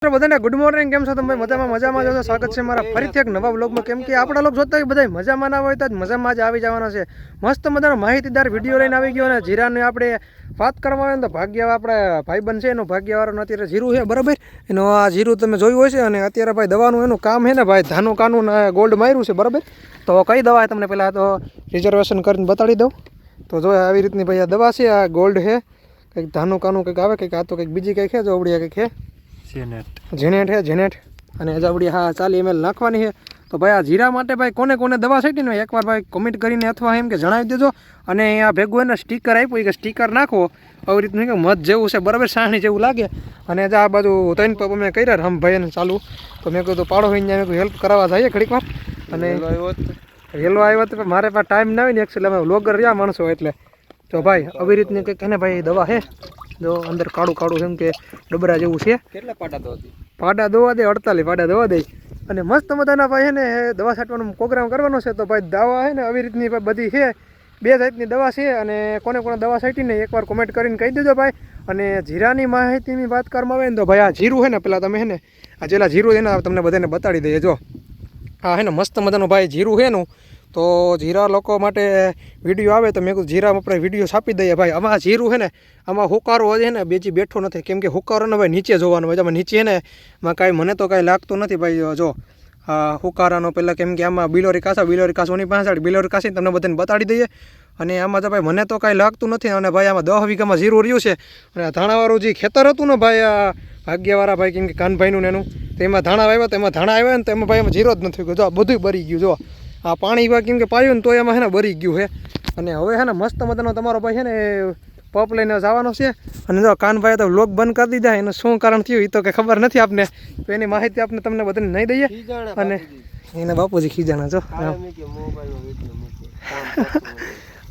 બધાને good morning કેમ છો? તમે મજામાં? મજામાં છો સ્વાગત છે મારા ફરીથી એક નવા બ્લોગમાં કેમ કે આપણા લોકો જોતા હોય બધા મજામાં ના હોય તો મજામાં જ આવી જવાના છે. મસ્ત મજાનો માહિતીદાર વીડિયો લઈને આવી ગયો અને જીરાને આપણે વાત કરવા આવે તો ભાગ્ય આપણે ભાઈબંધ છે, એનું ભાગ્યવાળાનું અત્યારે જીરું છે, બરાબર? એનું આ જીરું તમે જોયું હશે અને અત્યારે ભાઈ દવાનું એનું કામ છે ને ભાઈ, ધાનું કાનું ગોલ્ડ માર્યું છે, બરાબર? તો કઈ દવા તમને પહેલાં તો રિઝર્વેશન કરીને બતાડી દઉં. તો જો આવી રીતની ભાઈ આ દવા છે, આ ગોલ્ડ છે. કંઈક ધાનું કાનું કંઈક આવે, કંઈક આ તો કંઈક બીજી કંઈક છે જોવડી કંઈક છે. જેનેટ જેનેટ હે જેનેટ અને અજાવડી હા ચાલી એમએલ નાખવાની છે. તો ભાઈ આ જીરા માટે ભાઈ કોને કોને દવા છાંટી ને એકવાર ભાઈ કમેન્ટ કરીને અથવા એમ કે જણાવી દેજો. અને અહીંયા ભેગું એને સ્ટીકર આપ્યું કે સ્ટીકર નાખો. આવી રીતનું કે મધ જેવું છે બરાબર સાણી જેવું લાગે. અને આ બાજુ ત્રણ પપ અમે કર્યા રમભાઈને એને ચાલુ. તો મેં કીધું પાડો હોય મેં કીધું હેલ્પ કરાવવા જઈએ ઘડીક વાર. અને રેલો આવ્યો તો મારે પાસે ટાઈમ ના હોય ને એકચ્યુઅલી અમે લોગર રહ્યા માણસો એટલે. તો ભાઈ આવી રીતની કંઈક એને ભાઈ દવા છે. જો અંદર કાળું કાળું એમ કે ડબરા જેવું છે. કેટલા પાટા ધોવા પાડા દવા દે અડતાલીસ પાડા દોવા દે. અને મસ્ત મજાના ભાઈ છે ને દવા છાંટવાનો પ્રોગ્રામ કરવાનો છે તો ભાઈ દવા છે ને આવી રીતની બધી છે. બે ટાઈપની દવા છે અને કોને કોને દવા છાંટીને એકવાર કોમેન્ટ કરીને કહી દેજો ભાઈ. અને જીરાની માહિતીની વાત કરવામાં આવે ને તો ભાઈ આ જીરું છે ને પેલા તમે છે ને આ જેલા જીરું છે ને તમને બધાને બતાડી દઈએ જો. આ છે ને મસ્ત મજાનું ભાઈ જીરું છે નું તો જીરા લોકો માટે વીડિયો આવે તો મેં કીધું જીરા આપણે વીડિયો છાપી દઈએ ભાઈ. આમાં જીરું છે ને, આમાં હુકારો છે ને, બેજી બેઠો નથી. કેમ કે હુકારોને ભાઈ નીચે જોવાનું હોય. આમાં નીચે ને માં કાંઈ મને તો કાંઈ લાગતું નથી ભાઈ જો. હુકારાનો પહેલાં કેમ કે આમાં બિલોરી કાસા, બિલોરી કાસોની પાછળ, બિલોરી કાસી તમને બધાને બતાડી દઈએ. અને આમાં તો ભાઈ મને તો કાંઈ લાગતું નથી. અને ભાઈ આમાં દહ વીઘામાં જીરું રહ્યું છે. અને ધાણાવાળું જે ખેતર હતું ને ભાઈ, આ ભાગ્યવાળા ભાઈ, કેમ કે કાનભાઈનું ને એનું, તેમાં ધાણા આવ્યા તેમાં ધાણા આવ્યા ને તો એમાં ભાઈ એમાં જીરો જ નથી ગયો. જો બધું બરી ગયું, જો. આ પાણી એવા કેમ કે પાયું ને તો એમાં છે ને બરી ગયું છે અને હવે છે ને મસ્ત મજાનો તમારો ભાઈ છે ને પપ લઈને જવાનો છે. અને જો કાનભાઈ તો લોક બંધ કરી દીધા એનું શું કારણ થયું એ તો કંઈ ખબર નથી આપને. તો એની માહિતી આપને તમને બધાને નહીં દઈએ. અને એને બાપુજી ખીજાણા જો.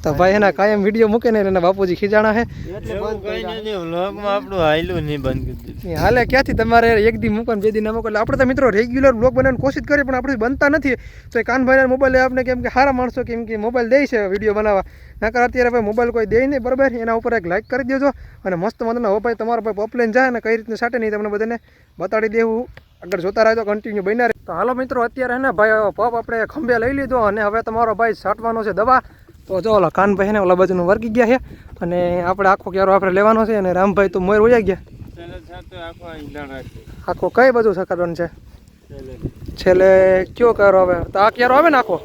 તો ભાઈ એના કાયમ વીડિયો મૂકે ને એના બાપુજી ખીજાણા છે આપણું હાયલું નહીં બંધ કરી દીધું. હાલે ક્યાંથી તમારે એક દી મૂકો ને બે દી ના મૂકો એટલે આપણે તો મિત્રો રેગ્યુલર બ્લોગ બનાવવાની કોશિશ કરીએ પણ આપણે બનતા નથી. તો એ કાનભાઈના મોબાઈલ આપણે કેમ કે સારા માણસો કેમ કે મોબાઈલ દે છે વીડિયો બનાવવા. નકર અત્યારે ભાઈ મોબાઈલ કોઈ દે નહીં બરાબર? એના ઉપર એક લાઇક કરી દેજો અને મસ્ત મતલબ હો ભાઈ તમારો ભાઈ પોપલેન જાય ને કઈ રીતની સાટે નહીં તમને બધાને બતાડી દેવું. આગળ જોતા રહેજો કન્ટિન્યુ બન્યા રહે તો હાલો મિત્રો અત્યારે હે ને ભાઈ પપ આપણે ખંભે લઈ લીધો અને હવે તમારો ભાઈ સાટવાનો છે દવા. તો જો ઓલા કાનભાઈ ને ઓલા બાજુનું વર્ગી ગયા છે અને આપણે આખો ક્યારો આપણે લેવાનો છે અને રામભાઈ તો મોર વયા ગયા. આખો કઈ બાજુ સકાડવાનું છે? છેલ્લે. કયો ક્યારો આવે? તો આ ક્યારો આવે ને આખો?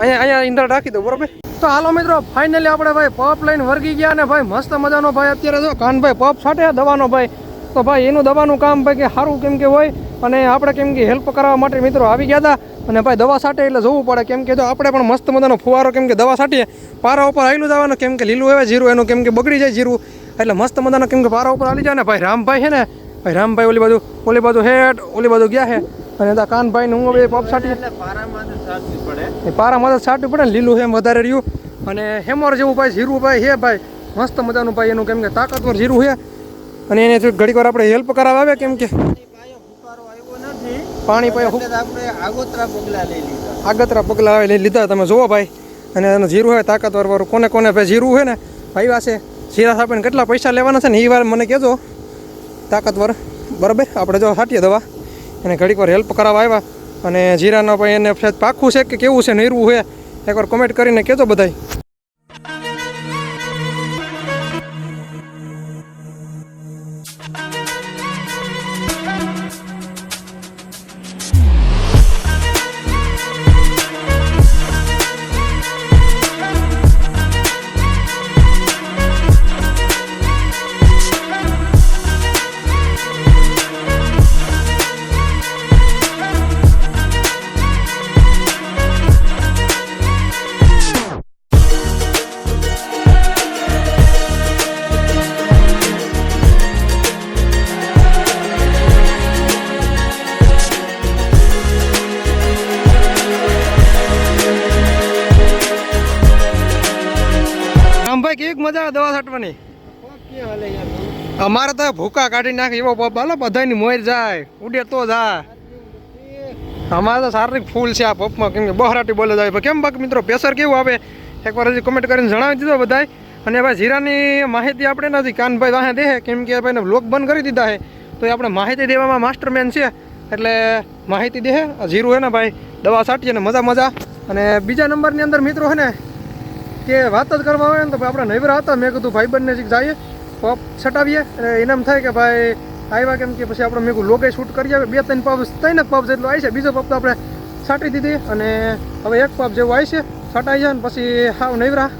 અહીંયા અહીંયા ઈંધણ રાખી દો બરોબર? તો હાલો મિત્રો ફાઇનલી આપણે ભાઈ પપ લઈને વર્ગી ગયા ને ભાઈ મસ્ત મજાનો ભાઈ અત્યારે જો કાનભાઈ પપ છાટે દવાનો ભાઈ. તો ભાઈ એનું દવાનું કામ ભાઈ કે સારું કેમ કે હોય અને આપણે કેમ કે હેલ્પ કરવા માટે મિત્રો આવી ગયા હતા. અને ભાઈ દવા સાટે એટલે જોવું પડે કેમ કે જો આપણે પણ મસ્ત મજાનો ફુવારો કેમ કે દવા છાંટીએ પારા ઉપર આવેલું જવાનું કેમ કે લીલું આવે જીરું એનું કેમ કે બગડી જાય જીરું. એટલે મસ્ત મજાનો કેમ કે પારા ઉપર આવી જાય ને ભાઈ રામભાઈ છે ને ભાઈ રામભાઈ ઓલી બાજુ ઓલી બાજુ હેઠ ઓલી બાજુ ગયા છે. અને દા કાનભાઈ હું હવે પપ સાટી પારામાં તો તો પડે. ને લીલું એમ વધારે રહ્યું. અને હેમર જેવું ભાઈ જીરું ભાઈ હે ભાઈ. મસ્ત મજાનું ભાઈ એનું કેમ કે તાકાતવર જીરું છે. અને એને ઘડીક વાર આપણે હેલ્પ કરાવવા આવે કેમ કે? પાણી પાયો આપણે આગોતરા પગલા લઈ લીધા. આગોતરા પગલાં આવે લઈ લીધા. તમે જુઓ ભાઈ અને એનું જીરું હોય તાકાતવર વાળું કોને કોને ભાઈ જીરું હોય ને ભાઈ પાસે જીરા સાપીને કેટલા પૈસા લેવાના છે ને એ વાર મને કહેજો. તાકાતવર બરાબર? આપણે જો છાંટીએ દવા. એને ઘડીક વાર હેલ્પ કરાવવા આવ્યા. અને જીરાનો ભાઈ એને પાકું છે કે કેવું છે નીરવું છે? એકવાર કોમેન્ટ કરીને કહેજો બધાય. દવા અમારે તો ભૂકા કાઢી નાખે એવો હાલો બધાની મોર જાય ઉડે તો જાય. અમારે તો શારીરિક ફૂલ છે આ પપમાં કેમ કે બહરાટી બોલે જાય. કેમ બાકી મિત્રો પ્રેશર કેવું આવે? એકવાર હજી કમેન્ટ કરીને જણાવી દીધો બધાય. અને ભાઈ જીરાની માહિતી આપણે નથી કાનભાઈ વાહે દે કેમ કે ભાઈને લોક બંધ કરી દીધા છે. તો એ આપણે માહિતી દેવામાં માસ્ટરમેન છે. એટલે માહિતી દે આ જીરું હે ને ભાઈ દવા છાંટીએ ને મજા મજા. અને બીજા નંબરની અંદર મિત્રો હે ને કે વાત જ કરવા આવે ને તો આપણે નૈવરા હતા, મેં કીધું, ભાઈ બંને જઈએ, પપ છટાવીએ. અને એનામ થાય કે ભાઈ આવ્યા કેમ કે પછી આપણે મેં કીધું લોગે શૂટ કરી આવે. બે ત્રણ પપ ત્રણ પપ જેટલો આવી છે બીજો પબ તો આપણે છાંટી દીધી. અને હવે એક પપ જેવું આવી છે છટાઈ જાય ને પછી હાવ નૈવરા.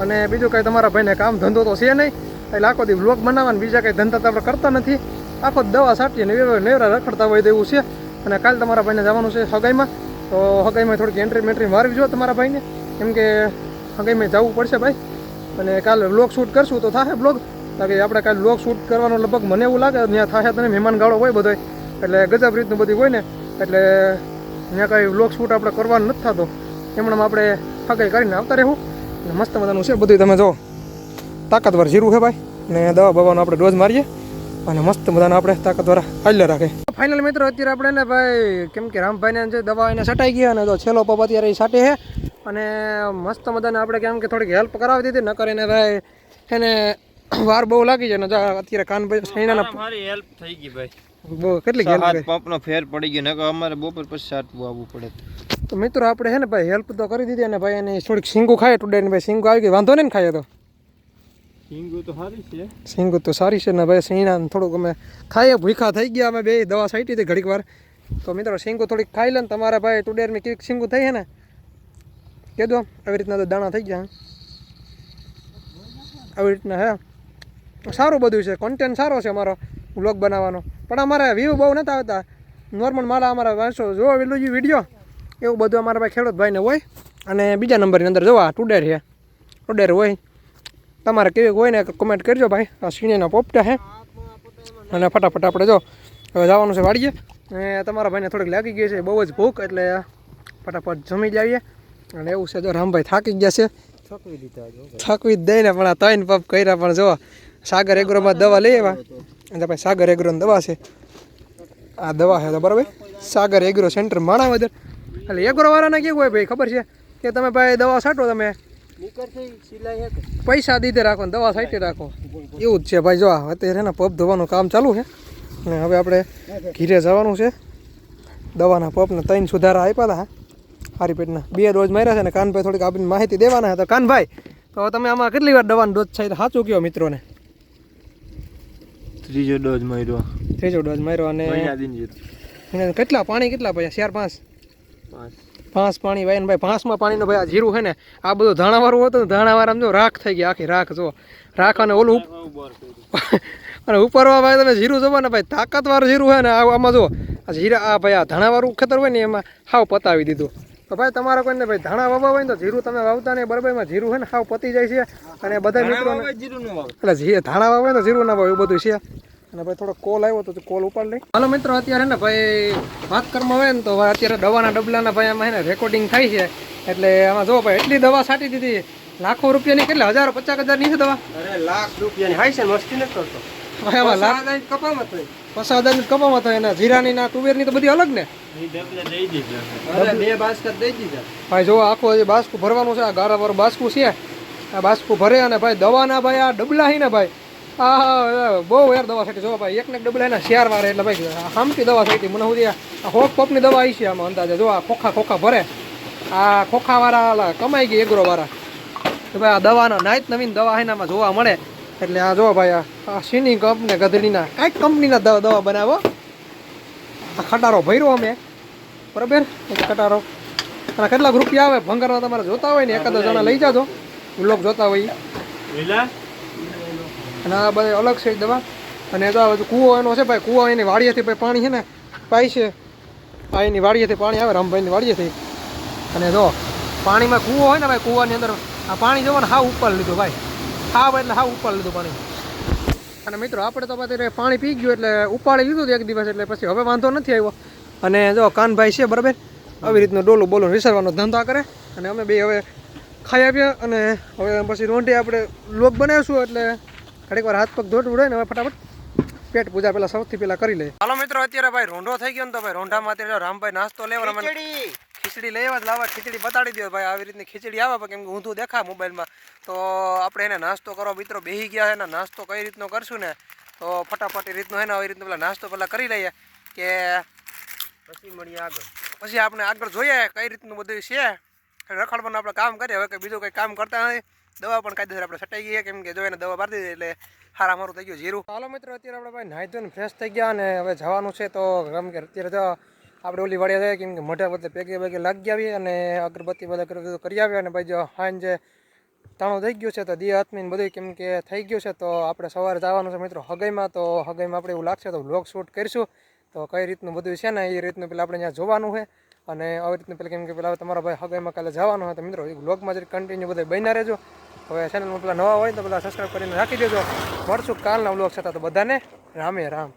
અને બીજું કંઈ તમારા ભાઈને કામ ધંધો તો છે નહીં. એટલે આખો દી વ્લોગ બનાવવાના બીજા કંઈ ધંધા તો આપણે કરતા નથી. આખો દવા છાંટીએ નેવરા રખડતા હોય તેવું છે. અને કાલે તમારા ભાઈને જવાનું છે હગાઈમાં. તો હગાઈમાં થોડીક એન્ટ્રી મેન્ટ્રી મારવી જો તમારા ભાઈને. કેમ કે હગાઈમાં જવું પડશે ભાઈ. અને કાલે બ્લોગ શૂટ કરશું તો થાય બ્લોગ કારણ આપણે કાલે બ્લોગ શૂટ કરવાનો લગભગ મને એવું લાગે, ત્યાં થાય તને મહેમાન ગાળો હોય બધો એટલે ગજબ રીતનું બધું હોય ને. એટલે ત્યાં કાંઈ બ્લોગ શૂટ આપણે કરવાનું નથી થતો. એમણે આપણે હગાઈ કરીને આવતા રહેવું. અને મસ્ત મજાનું છે બધું તમે જો, તાકાતવાર જીરું છે ભાઈ. ને દવા બવાનો આપણે ડોઝ મારીએ. અને મસ્ત મજાના આપણે તાકાતવાર હાલ્યા રાખે. ફાઇનલ મિત્રો, અત્યારે આપણે ને ભાઈ, કેમ કે રામભાઈને જે દવા એને છટાઈ ગયા અને તો છેલ્લો પપ અત્યારે એ સાટે છે. અને મસ્ત મજાને આપણે કેમ કે થોડીક હેલ્પ કરાવી દીધી ન કરીને ભાઈ એને વાર બહુ લાગી જાય ને અત્યારે અત્યારે કાનભાઈ સૈણાના મારી હેલ્પ થઈ ગઈ ભાઈ. બહુ કેટલી હેલ્પ પંપનો ફેર પડી ગયો નકર અમારે બપોર પછી સાટવું આવવું પડે. તો મિત્રો આપણે હે ને ભાઈ હેલ્પ તો કરી દીધી અને ભાઈ એની થોડીક સિંગુ ખાય ટુડે ને ભાઈ સિંગુ આવી ગઈ વાંધો નહીં ખાય તો? સિંગુ તો સારી છે. સિંગુ તો સારી છે ને ભાઈ સૈણા થોડુંક અમે ખાઈએ ભૂખા થઈ ગયા અમે બે દવા છાંટી હતી ઘડીક વાર. તો મિત્રો સિંગુ થોડીક ખાઈ લે ને તમારા ભાઈ ટુડેરની કેક સિંગુ થઈ હે ને? કીધું દો, આવી રીતના તો દાણા થઈ ગયા. આવી રીતના હે. સારું બધું છે કોન્ટેન્ટ સારો છે અમારો વ્લોગ બનાવવાનો. પણ અમારે વ્યૂ બહુ નથી આવતા. નોર્મલ મારા અમારા વાંચો જો પેલું વીડિયો એવું બધું અમારા ભાઈ ખેડૂત ભાઈને હોય. અને બીજા નંબરની અંદર જોવા ટુડેર છે. ટુડેર હોય. તમારે કેવી હોય ને કોમેન્ટ કરજો ભાઈ. આ સિનેના પોપટા છે અને ફટાફટ આપણે જો, હવે જવાનું છે વાડીએ. અને તમારા ભાઈને થોડીક લાગી ગઈ છે, બહુ જ ભૂખ, એટલે ફટાફટ જમી જ આવીએ. અને એવું છે જો રામભાઈ થાકી ગયા છે. થકવી દીધા થકવી જ દઈને પણ આ ત્રણ પપ કર્યા પણ જો સાગર એગ્રોમાં દવા લઈ આવ્યા. અને ભાઈ સાગર એગ્રોની દવા છે. આ દવા છે તો બરાબર. સાગર એગ્રો સેન્ટર માણાવદર એટલે એગ્રો વાળાને કેવું હોય ભાઈ ખબર છે? કે તમે ભાઈ દવા છાંટો તમે. પૈસા દીધે રાખો દવા સાઈટે રાખો. એવું જ છે ભાઈ જો અત્યારે ને પપ ધોવાનું કામ ચાલુ છે. અને હવે આપણે ઘીરે જવાનું છે. દવાના પપને ત્રણ સુધારા આપ્યા હતા. હારી પેટના. બે ડોઝ માર્યા છે ને કાનભાઈ થોડીક આપીને માહિતી દેવાના હતા કાનભાઈ તો તમે આમાં કેટલી વાર દવાનો ડોઝ છે? સાચું કયો મિત્રોને? ત્રીજો ડોઝ માર્યો. ત્રીજો ડોઝ માર્યો અને કેટલા? પાણી કેટલા પછી ચાર પાંચ? પાંચ. પાણી ભાઈ. ભાઈ પાંચમાં પાણીનો ભાઈ આ જીરું છે ને આ બધું ધાણાવાળું હતું ને ધાણાવાળા જો રાખ થઈ ગઈ આખી રાખ જો. રાખ અને ઓલું અને ઉપરવા ભાઈ તમે જીરું જોવો ને ભાઈ તાકાતવાળું જીરું હોય ને આમાં જો આ જીરા આ ભાઈ આ ધાણાવાળું ખેતર હોય ને એમાં હાવ પતાવી દીધું. તો ભાઈ તમારા કોઈને ભાઈ ધાણા વાવવા હોય ને તો જીરું તમે વાવતા નહીં. બરાબર એમાં જીરું છે ને હાવ પતી જાય છે. અને બધા મિત્રો એટલે જી ધાણા વાવે ને જીરું ના વાવે એવું બધું છે. અને ભાઈ થોડો કોલ આવ્યો તો કોલ ઉપાડ લઈ. હાલો મિત્રો અત્યારે ને ભાઈ વાત કરવામાં આવે ને તો અત્યારે દવાના ડબલાના ભાઈ આમાં ને રેકોર્ડિંગ થાય છે. એટલે આમાં જો ભાઈ એટલી દવા છાંટી દીધી. લાખો રૂપિયાની કેટલા? હજારો પચાસ હજારની છે દવા. અરે લાખ રૂપિયાની. હાય છે મસ્તી નથી કરતો. કપામાં થઈ પચાસ હજારની કપામાં તો એના જીરાની ના તુવેરની તો બધી અલગ ને? એ ડબલે દઈ દીધા. અરે બે બાસ્કટ દઈ દીધા. ભાઈ જો આખો હજી બાસ્કું ભરવાનું છે આ ગારાવાળું બાસ્કું છે. આ બાસ્કું ભરે અને ભાઈ દવાના ભાઈ આ ડબલા હી ને ભાઈ. આ બહુ યાર દવા છાંટી. જો ભાઈ એકને એક ડબલા એના શેર મારે એટલે ભાઈ હામટી દવા છાંટી. મને સુધી આ હોક પપની દવા આવી છે આમાં અંદાજે. જો આ ખોખા ખોખા ભરે. આ ખોખાવાળા કમાઈ ગઈ એગ્રો વાળા તો ભાઈ આ દવાના નાઈત નવીન દવા છે ને આમાં જોવા મળે. એટલે આ જો ભાઈ આ સીની કપ ને ગધડીના કાંઈક કંપનીના દવા દવા બનાવો. આ ખટારો ભર્યો અમે. બરાબર? ખટારો. અને કેટલાક રૂપિયા આવે? ભંગારમાં તમારે જોતા હોય ને એકાદ જણા લઈ જાજો. વ્લોગ જોતા હોય. અને આ બધા અલગ છે દવા. અને તો આ કૂવો એનો છે ભાઈ કૂવો એની વાડીએથી ભાઈ પાણી છે ને પાય છે. આ એની વાડીએથી પાણી આવે રામભાઈની વાડીએથી. અને જો પાણીમાં કૂવો હોય ને ભાઈ કૂવાની અંદર આ પાણી જોવો ને હા ઉપર લીધું ભાઈ. હાવ એટલે હાવ ઉપાડી લીધું પાણી. અને મિત્રો આપણે તો અત્યારે પાણી પી ગયું એટલે ઉપાડી લીધું એક દિવસ એટલે પછી હવે વાંધો નથી આવ્યો. અને જો કાનભાઈ છે બરાબર? આવી રીતનું ડોલું બોલું વિસરવાનો ધંધા કરે. અને અમે બે હવે ખાઈ આપ્યા અને હવે પછી રોંઢી આપણે લોક બનાવીશું એટલે ઘડીક વાર હાથ પગ ધોટ ઉડે ને હવે ફટાફટ પેટ પૂજા પેલા સૌથી પેલા કરી લઈએ. હાલો મિત્રો અત્યારે ભાઈ રોંઢો થઈ ગયો ને તો ભાઈ રોંઢામાં અત્યારે જો રામભાઈ નાસ્તો લેવા ખીચડી! લઈ આવ્યા જ લાવવા ખીચડી બતાડી દો ભાઈ આવી રીતની ખીચડી આવે કેમ કે ઊંધું દેખા મોબાઈલમાં. તો આપણે એને નાસ્તો કરો. મિત્રો બેહી ગયા છે ને નાસ્તો કઈ રીતનો કરશું ને? તો ફટાફટ એ રીતનું હે ને આવી રીતનું પેલા નાસ્તો પહેલાં કરી લઈએ કે પછી મળીએ આગળ. પછી આપણે આગળ જોઈએ કઈ રીતનું બધું છે. રખડવાનું આપણે કામ કરીએ. હવે કંઈ બીજું કંઈ કામ કરતા નથી. દવા પણ કાયદેસર આપણે સટાઈ ગઈ કેમ કે જો એને દવા પાડી દીધી એટલે હારા મારું થઈ ગયું જીરું. ચાલો મિત્રો અત્યારે આપણે ભાઈ નાહી ધોઈને ફ્રેશ થઈ ગયા અને હવે જવાનું છે તો કેમ કે અત્યારે તો આપણે ઓલી વાડિયા જાય કેમ કે મોઢા બધે પેગે પેગે લાગી આવી અને અગરબત્તી બધા કરી આવી આવ્યા અને ભાઈ જો સાંજે તાણું થઈ ગયું છે તો દી આત્મીને બધું કેમ કે થઈ ગયું છે તો આપણે સવારે જવાનું છે મિત્રો હગાઈમાં. તો હગાઈમાં આપણે એવું લાગશે તો વ્લોગ શૂટ કરીશું. તો કઈ રીતનું બધું છે ને એ રીતનું પેલા આપણે ત્યાં જોવાનું છે. અને આવી રીતનું પેલા કેમ કે પેલા તમારા ભાઈ હગાઈમાં કાલે જવાનું હોય તો મિત્રો એ વ્લોગમાં જરી કન્ટિન્યુ બધા બન્યા રહેજો. હવે ચેનલમાં પેલા નવા હોય તો પેલા સબસ્ક્રાઈબ કરીને રાખી દેજો. મળશું કાલના વ્લોગ છતાં તો બધાને રામે રામ.